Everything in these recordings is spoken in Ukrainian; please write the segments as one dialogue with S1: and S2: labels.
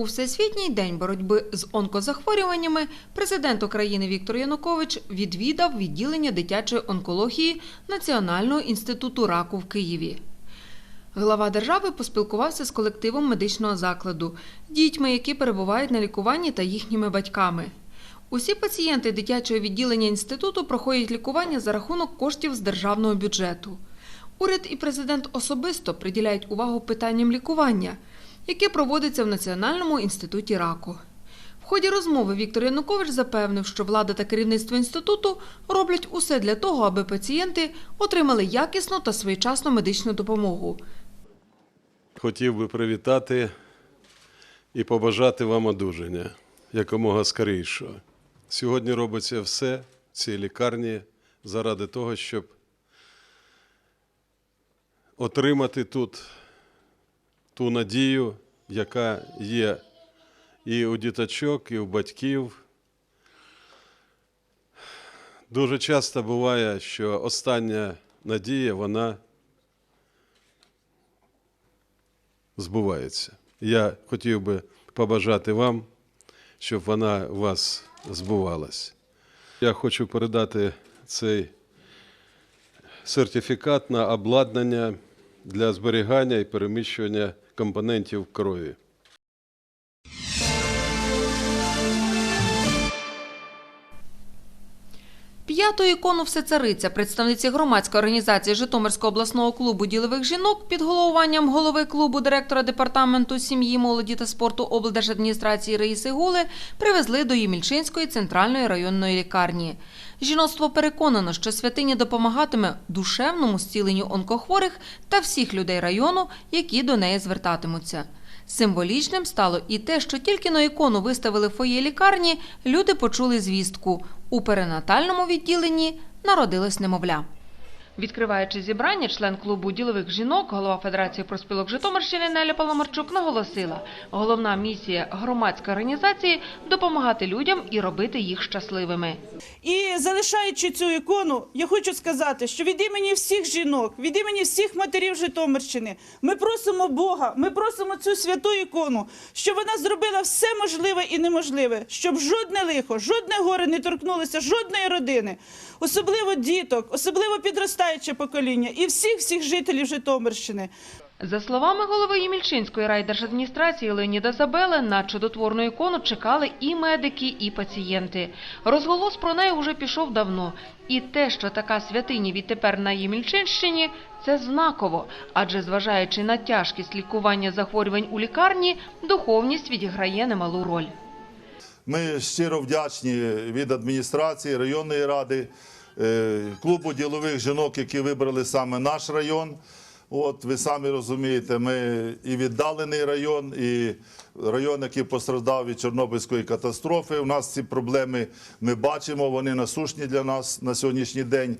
S1: У Всесвітній день боротьби з онкозахворюваннями президент України Віктор Янукович відвідав відділення дитячої онкології Національного інституту раку в Києві. Глава держави поспілкувався з колективом медичного закладу, дітьми, які перебувають на лікуванні та їхніми батьками. Усі пацієнти дитячого відділення інституту проходять лікування за рахунок коштів з державного бюджету. Уряд і президент особисто приділяють увагу питанням лікування, яке проводиться в Національному інституті раку. В ході розмови Віктор Янукович запевнив, що влада та керівництво інституту роблять усе для того, аби пацієнти отримали якісну та своєчасну медичну допомогу.
S2: Хотів би привітати і побажати вам одужання якомога скорішого. Сьогодні робиться все в цій лікарні заради того, щоб отримати тут ту надію, яка є і у діточок, і у батьків. Дуже часто буває, що остання надія, вона збувається. Я хотів би побажати вам, щоб вона у вас збувалась. Я хочу передати цей сертифікат на обладнання для зберігання і переміщування компонентів крові.
S1: П'яту ікону Всецариця представниці громадської організації Житомирського обласного клубу ділових жінок під головуванням голови клубу директора департаменту сім'ї, молоді та спорту облдержадміністрації Раїси Гули привезли до Ємільчинської центральної районної лікарні. Жіноцтво переконано, що святиня допомагатиме душевному зціленню онкохворих та всіх людей району, які до неї звертатимуться. Символічним стало і те, що тільки на ікону виставили фоє лікарні, люди почули звістку. У перинатальному відділенні народилось немовля. Відкриваючи зібрання, член клубу ділових жінок, голова Федерації проспілок Житомирщини Неля Паламарчук наголосила, головна місія громадської організації допомагати людям і робити їх щасливими.
S3: І залишаючи цю ікону, я хочу сказати, що від імені всіх жінок, від імені всіх матерів Житомирщини, ми просимо Бога, ми просимо цю святу ікону, щоб вона зробила все можливе і неможливе, щоб жодне лихо, жодне горе не торкнулося жодної родини, особливо діток, особливо підростаюче покоління і всіх всіх жителів Житомирщини.
S1: За словами голови Ємільчинської райдержадміністрації Леоніда Забели, на чудотворну ікону чекали і медики, і пацієнти. Розголос про неї уже пішов давно. І те, що така святиня відтепер на Ємільчинщині, це знаково, адже зважаючи на тяжкість лікування захворювань у лікарні, духовність відіграє немалу роль.
S4: Ми щиро вдячні від адміністрації, районної ради, клубу ділових жінок, які вибрали саме наш район. От ви самі розумієте, ми і віддалений район, і район, який постраждав від Чорнобильської катастрофи. У нас ці проблеми ми бачимо, вони насущні для нас на сьогоднішній день.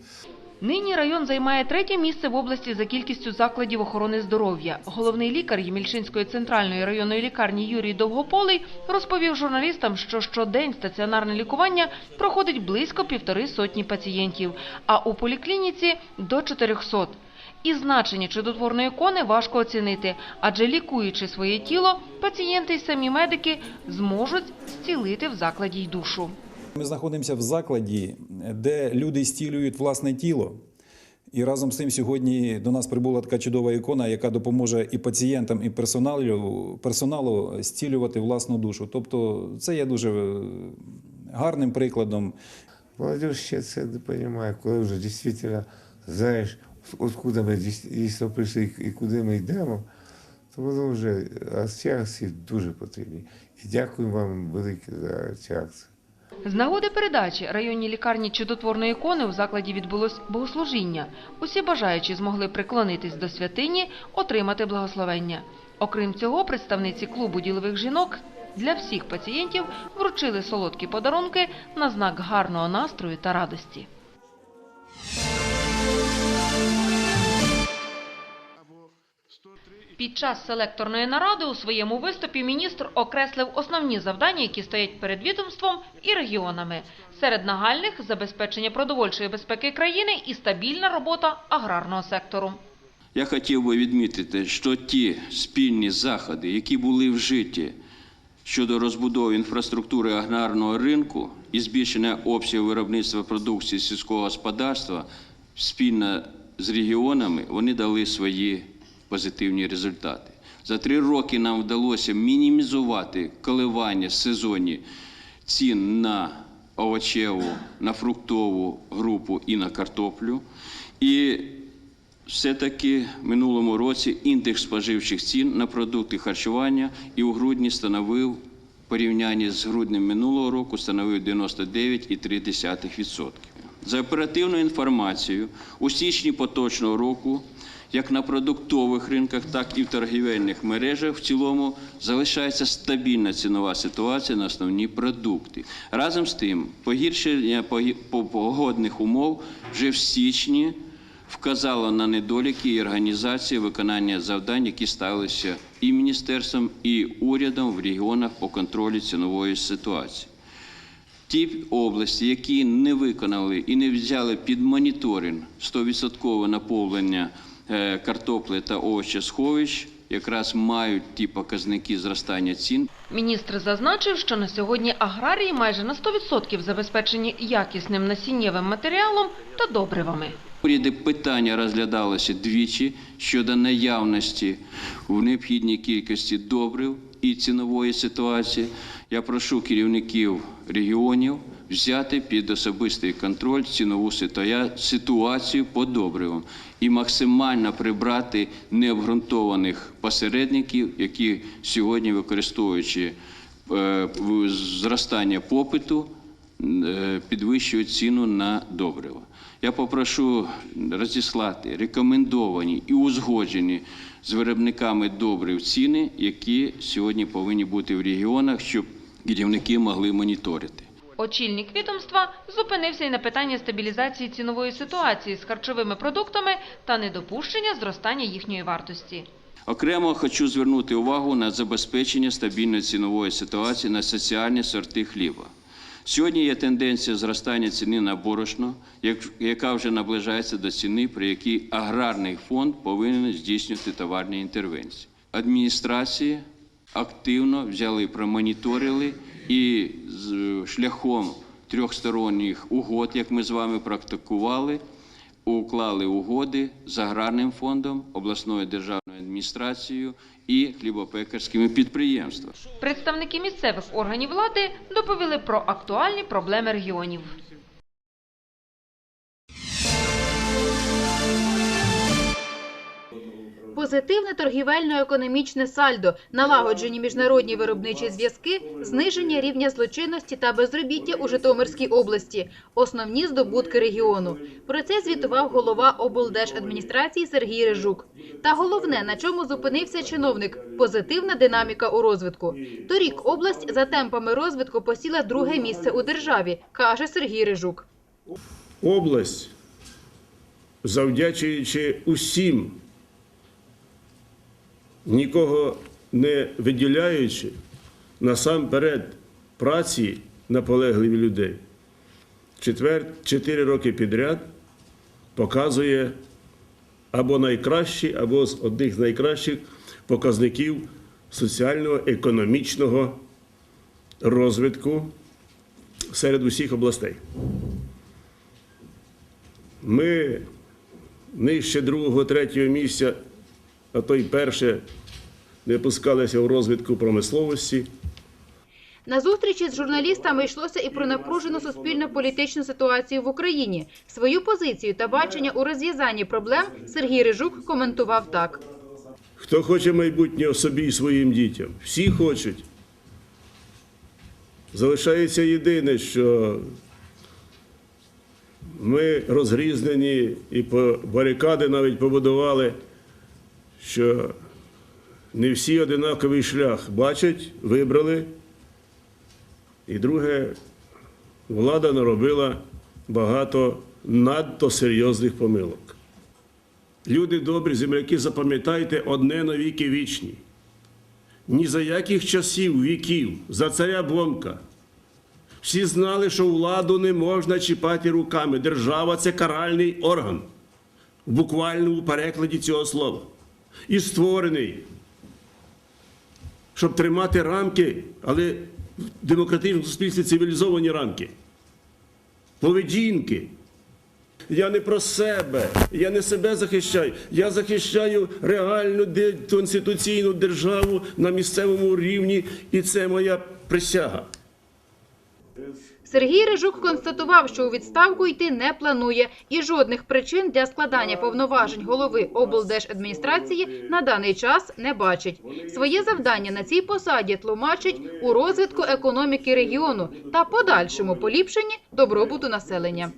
S1: Нині район займає третє місце в області за кількістю закладів охорони здоров'я. Головний лікар Ємільчинської центральної районної лікарні Юрій Довгополий розповів журналістам, що щодень стаціонарне лікування проходить близько півтори сотні пацієнтів, а у поліклініці – до 400. І значення чудотворної ікони важко оцінити, адже лікуючи своє тіло, пацієнти й самі медики зможуть зцілити в закладі й душу.
S5: Ми знаходимося в закладі, де люди стілюють власне тіло. І разом з тим сьогодні до нас прибула така чудова ікона, яка допоможе і пацієнтам, і персоналу, персоналу стілювати власну душу. Тобто це є дуже е, гарним прикладом.
S6: Молодежь сейчас это понимает, коли вже дійсно знаєш, откуда ми дійсно прийшли і куди ми йдемо, то воно вже а ці акції дуже потрібні. І дякую вам велике за ці акції.
S1: З нагоди передачі районній лікарні чудотворної ікони у закладі відбулось богослужіння. Усі бажаючі змогли приклонитись до святині, отримати благословення. Окрім цього, представниці клубу ділових жінок для всіх пацієнтів вручили солодкі подарунки на знак гарного настрою та радості. Під час селекторної наради у своєму виступі міністр окреслив основні завдання, які стоять перед відомством і регіонами. Серед нагальних – забезпечення продовольчої безпеки країни і стабільна робота аграрного сектору.
S7: Я хотів би відмітити, що ті спільні заходи, які були вжиті щодо розбудови інфраструктури аграрного ринку і збільшення обсягу виробництва продукції сільського господарства спільно з регіонами вони дали свої позитивні результати. За три роки нам вдалося мінімізувати коливання сезонні цін на овочеву, на фруктову групу і на картоплю. І все-таки в минулому році індекс споживчих цін на продукти харчування і у грудні становив в порівнянні з груднем минулого року становив 99,3%. За оперативною інформацією, у січні поточного року, як на продуктових ринках, так і в торгівельних мережах в цілому залишається стабільна цінова ситуація на основні продукти. Разом з тим, погіршення погодних умов вже в січні вказало на недоліки і організації виконання завдань, які ставилися і міністерством, і урядом в регіонах по контролю цінової ситуації. Ті області, які не виконали і не взяли під моніторинг 100% наповнення е, картоплі та овочесховищ, якраз мають ті показники зростання цін,
S1: Міністр зазначив, що на сьогодні аграрії майже на 100% забезпечені якісним насіннєвим матеріалом та добривами.
S7: Уряді питання розглядалося двічі щодо наявності в необхідній кількості добрив і цінової ситуації. Я прошу керівників регіонів взяти під особистий контроль цінову ситуацію по добривам і максимально прибрати необґрунтованих посередників, які сьогодні використовуючи е, зростання попиту, е, підвищують ціну на добрива. Я попрошу розіслати рекомендовані і узгоджені з виробниками добрив ціни, які сьогодні повинні бути в регіонах, щоб керівники могли моніторити.
S1: Очільник відомства зупинився і на питанні стабілізації цінової ситуації з харчовими продуктами та недопущення зростання їхньої вартості.
S7: Окремо хочу звернути увагу на забезпечення стабільної цінової ситуації на соціальні сорти хліба. Сьогодні є тенденція зростання ціни на борошно, яка вже наближається до ціни, при якій аграрний фонд повинен здійснювати товарні інтервенції. Адміністрації активно взяли, промоніторили і з шляхом трьохсторонніх угод, як ми з вами практикували, уклали угоди з аграрним фондом, обласною державною адміністрацією і хлібопекарськими підприємствами.
S1: Представники місцевих органів влади доповіли про актуальні проблеми регіонів.
S8: Позитивне торгівельно-економічне сальдо, налагоджені міжнародні виробничі зв'язки, зниження рівня злочинності та безробіття у Житомирській області – основні здобутки регіону. Про це звітував голова облдержадміністрації Сергій Рижук. Та головне, на чому зупинився чиновник – позитивна динаміка у розвитку. Торік область за темпами розвитку посіла друге місце у державі, каже Сергій Рижук.
S9: область, завдячуючи усім, нікого не виділяючи, насамперед праці наполегливі людей, чотири роки підряд показує або найкращі, або з одних з найкращих показників соціально-економічного розвитку серед усіх областей. Ми нижче другого, третього місця, а то й перше, не пускалися у розвитку промисловості.
S8: На зустрічі з журналістами йшлося і про напружену суспільно-політичну ситуацію в Україні. Свою позицію та бачення у розв'язанні проблем Сергій Рижук коментував так.
S9: Хто хоче майбутнього собі і своїм дітям? Всі хочуть. Залишається єдине, що ми розгрізнені і по барикади навіть побудували, що не всі одинаковий шлях бачать, вибрали. І друге, влада наробила багато надто серйозних помилок. Люди добрі, земляки, запам'ятайте одне на віки вічні. Ні за яких часів, віків, за царя Бонка. Всі знали, що владу не можна чіпати руками. Держава це каральний орган в буквальному перекладі цього слова. І створений, щоб тримати рамки, але в демократичному суспільстві цивілізовані рамки. Поведінки. Я не про себе, я не себе захищаю. Я захищаю реальну конституційну державу на місцевому рівні, і це моя присяга.
S8: Сергій Рижук констатував, що у відставку йти не планує і жодних причин для складання повноважень голови облдержадміністрації на даний час не бачить. Своє завдання на цій посаді тлумачить у розвитку економіки регіону та подальшому поліпшенні добробуту населення.